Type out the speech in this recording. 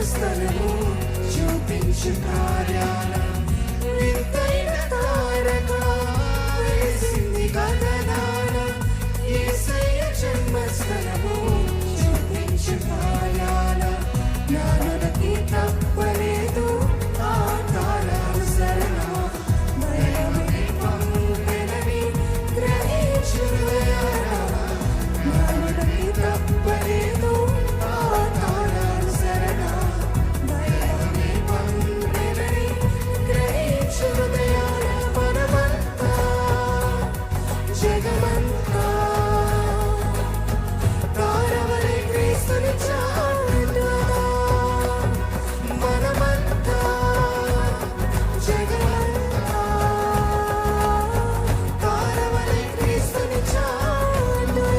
Перестанемо, чого ти чекав.